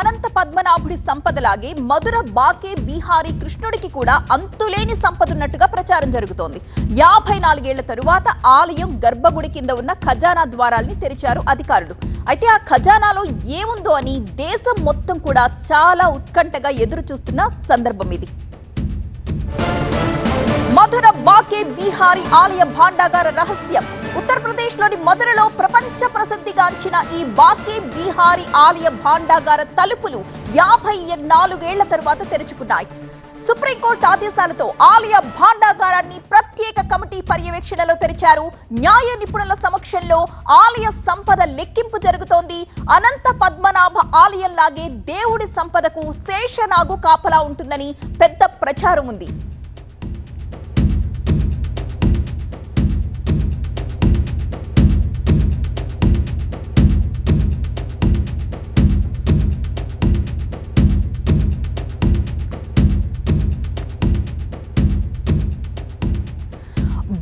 అనంత పద్మనాభుడి సంపదలాగే మధుర బాకే బీహారీ కృష్ణుడికి కూడా అంతులేని సంపద ఉన్నట్టుగా ప్రచారం జరుగుతోంది. యాభై నాలుగేళ్ళ తరువాత ఆలయం గర్భగుడి కింద ఉన్న ఖజానా ద్వారాల్ని తెరిచారు అధికారులు. అయితే ఆ ఖజానాలో ఏముందో అని దేశం మొత్తం కూడా చాలా ఉత్కంఠగా ఎదురు చూస్తున్న సందర్భం ఇది. మధుర బాకే బీహారీ ఆలయ భాండాగార రహస్యం. ఉత్తరప్రదేశ్లోని మధురలో ప్రపంచ ప్రసిద్ధిగాంచిన ఈ బాకే బీహారీ ఆలయ భాండాగార తలుపులు యాభై నాలుగేళ్ళ తరువాత తెరుచుకున్నాయి. సుప్రీంకోర్టు ఆదేశాలతో ఆలయ భాండాగారాన్ని ప్రత్యేక కమిటీ పర్యవేక్షణలో తెరిచారు. న్యాయ నిపుణుల సమక్షంలో ఆలయ సంపద లెక్కింపు జరుగుతోంది. అనంత పద్మనాభ ఆలయంలాగే దేవుడి సంపదకు శేషనాగు కాపలా ఉంటుందని పెద్ద ప్రచారం ఉంది.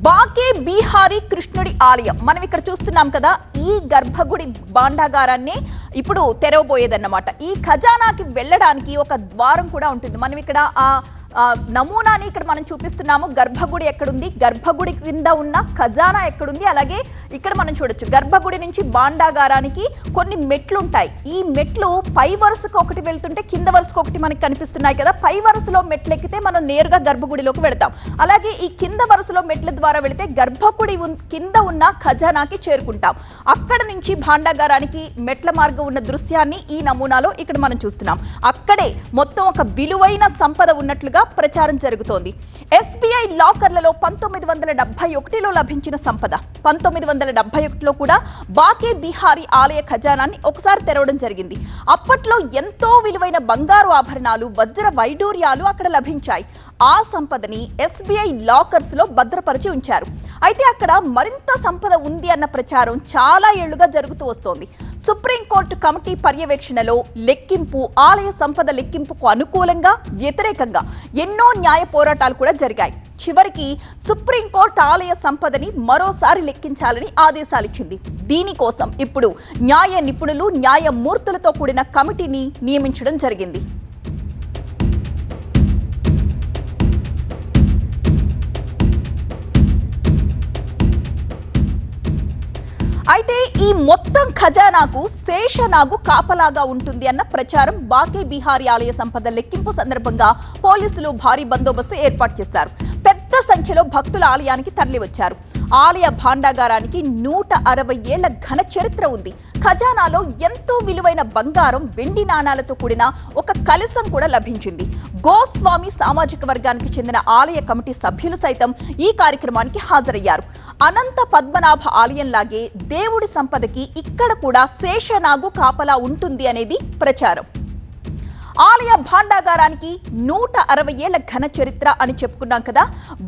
బాకే బీహారీ కృష్ణుడి ఆలయం. మనం ఇక్కడ చూస్తున్నాం కదా ఈ గర్భగుడి భాండాగారాన్ని ఇప్పుడు తెరవబోయేదన్నమాట. ఈ ఖజానాకి వెళ్ళడానికి ఒక ద్వారం కూడా ఉంటుంది. మనం ఇక్కడ ఆ ఆ నమూనాని ఇక్కడ మనం చూపిస్తున్నాము. గర్భగుడి ఎక్కడుంది? గర్భగుడి కింద ఉన్న ఖజానా ఎక్కడుంది? అలాగే ఇక్కడ మనం చూడొచ్చు. గర్భగుడి నుంచి బాండాగారానికి కొన్ని మెట్లు ఉంటాయి ఈ మెట్లు పై వరుసకు ఒకటి వెళ్తుంటే కింద వరుసకు ఒకటి మనకి కనిపిస్తున్నాయి కదా. పై వరుసలో మెట్లు ఎక్కితే మనం నేరుగా గర్భగుడిలోకి వెళతాం. అలాగే ఈ కింద వరుసలో మెట్ల ద్వారా వెళితే గర్భగుడి కింద ఉన్న ఖజానాకి చేరుకుంటాం. అక్కడ నుంచి భాండాగారానికి మెట్ల మార్గం ఉన్న దృశ్యాన్ని ఈ నమూనాలో ఇక్కడ మనం చూస్తున్నాం. అక్కడే మొత్తం ఒక విలువైన సంపద ఉన్నట్లుగా ప్రచారం జరుగుతోంది. ఎస్బీఐ లాకర్లలో పంతొమ్మిది వందల డెబ్బై ఒకటిలో లభించిన సంపద. పంతొమ్మిది వందల డెబ్బై ఒకటిలో కూడా బాకే బీహారీ ఆలయ ఖజానాన్ని ఒకసారి తెరవడం జరిగింది. అప్పట్లో ఎంతో విలువైన బంగారు ఆభరణాలు వజ్ర వైడూర్యాలు అక్కడ లభించాయి. ఆ సంపదని ఎస్బీఐ లాకర్స్లో భద్రపరిచి ఉంచారు. అయితే అక్కడ మరింత సంపద ఉంది అన్న ప్రచారం చాలా ఏళ్ళుగా జరుగుతూ వస్తోంది. సుప్రీంకోర్టు కమిటీ పర్యవేక్షణలో లెక్కింపు ఆలయ సంపద లెక్కింపుకు అనుకూలంగా వ్యతిరేకంగా ఎన్నో న్యాయ పోరాటాలు కూడా జరిగాయి. చివరికి సుప్రీంకోర్టు ఆలయ సంపదని మరోసారి లెక్కించాలని ఆదేశాలిచ్చింది. దీనికోసం ఇప్పుడు న్యాయ నిపుణులు న్యాయమూర్తులతో కూడిన కమిటీని నియమించడం జరిగింది. ఈ మొత్తం ఖజానాకు శేషనాగు కాపలాగా ఉంటుంది అన్న ప్రచారం బాకే బీహారీ ఆలయ సంపద లెక్కింపు సందర్భంగా పోలీసులు భారీ బందోబస్తు ఏర్పాటు చేశారు. పెద్ద సంఖ్యలో భక్తుల ఆలయానికి తరలివచ్చారు. ఆలయ భాండాగారానికి నూట అరవై ఏళ్ళ ఘన చరిత్ర ఉంది. ఖజానాలో ఎంతో విలువైన బంగారం వెండి నాణాలతో కూడిన ఒక కలశం కూడా లభించింది. గోస్వామి సామాజిక వర్గానికి చెందిన ఆలయ కమిటీ సభ్యులు సైతం ఈ కార్యక్రమానికి హాజరయ్యారు. అనంత పద్మనాభ ఆలయంలాగే దేవుడి సంపదకి ఇక్కడ కూడా శేషనాగు కాపలా ఉంటుంది అనేది ప్రచారం. ఆలయ భాండాగారానికి నూట అరవై ఏళ్ళ ఘన చరిత్ర అని చెప్పుకున్నాం కదా.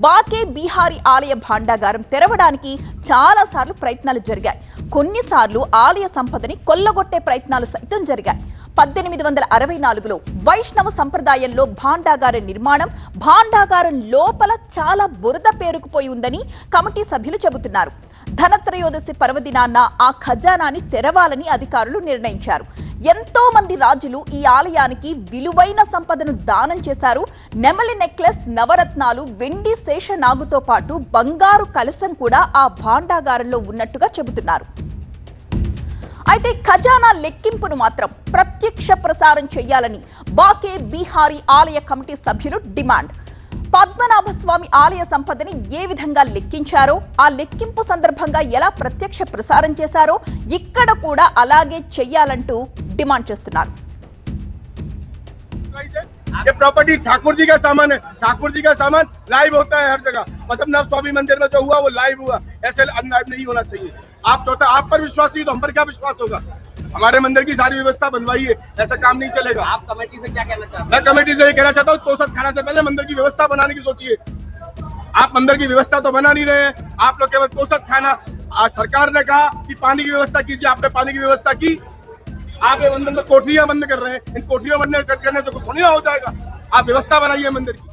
బాకే బీహారీ ఆలయ భాండాగారం తెరవడానికి చాలా సార్లు ప్రయత్నాలు జరిగాయి. కొన్నిసార్లు ఆలయ సంపదని కొల్లగొట్టే ప్రయత్నాలు సైతం జరిగాయి. పద్దెనిమిది వందల అరవై నాలుగులో వైష్ణవ సంప్రదాయంలో భాండాగారం నిర్మాణం భాండాగారం లోపల చాలా బురద పేరుకుపోయి ఉందని కమిటీ సభ్యులు చెబుతున్నారు. ధనత్రయోదశి పర్వదినాన్న ఆ ఖజానాని తెరవాలని అధికారులు నిర్ణయించారు. ఎంతో మంది రాజులు ఈ ఆలయానికి విలువైన సంపదను దానం చేశారు. నెమలి నెక్లెస్ నవరత్నాలు వెండి శేషనాగుతో పాటు బంగారు కలశం కూడా ఆ భాండాగారంలో ఉన్నట్టుగా చెబుతున్నారు. అయితే ఖజానా లెక్కింపును మాత్రం ప్రత్యక్ష ప్రసారం చేయాలని బాకే బీహారీ ఆలయ కమిటీ సభ్యులు డిమాండ్ పద్మనాభ స్వామి ఆలయ సంపదని ఏ విధంగా లెక్కించారో ఆ లెక్కింపు సందర్భంగా ఎలా ప్రత్యక్ష ప్రసారం చేశారో ఇక్కడ కూడా అలాగే చెయ్యాలంటూ డిమాండ్ చేస్తున్నారు ये प्रॉपर्टी ठाकुर जी का सामान है ठाकुर जी का सामान लाइव होता है हर जगह पद्मनाभ स्वामी मंदिर में जो हुआ वो लाइव हुआ ऐसे अनलाइव नहीं होना चाहिए आप चौथा आप पर विश्वास नहीं तो हम पर क्या विश्वास होगा? हमारे मंदिर की सारी व्यवस्था बनवाई है ऐसा काम नहीं चलेगा। आप कमेटी से क्या कहना चाहते हैं? मैं कमेटी से ये कहना चाहता हूँ तोसत खाना से पहले मंदिर की व्यवस्था बनाने की सोचिए। आप मंदिर की व्यवस्था तो बना नहीं रहे हैं आप लोग केवल तोसत खाना। आज सरकार ने कहा कि पानी की व्यवस्था कीजिए आपने पानी की व्यवस्था की। आप मंदिर में कोठरियाँ बंद कर रहे हैं इन कोठरिया बंद करने से कुछ ना हो जाएगा। आप व्यवस्था बनाइए मंदिर की।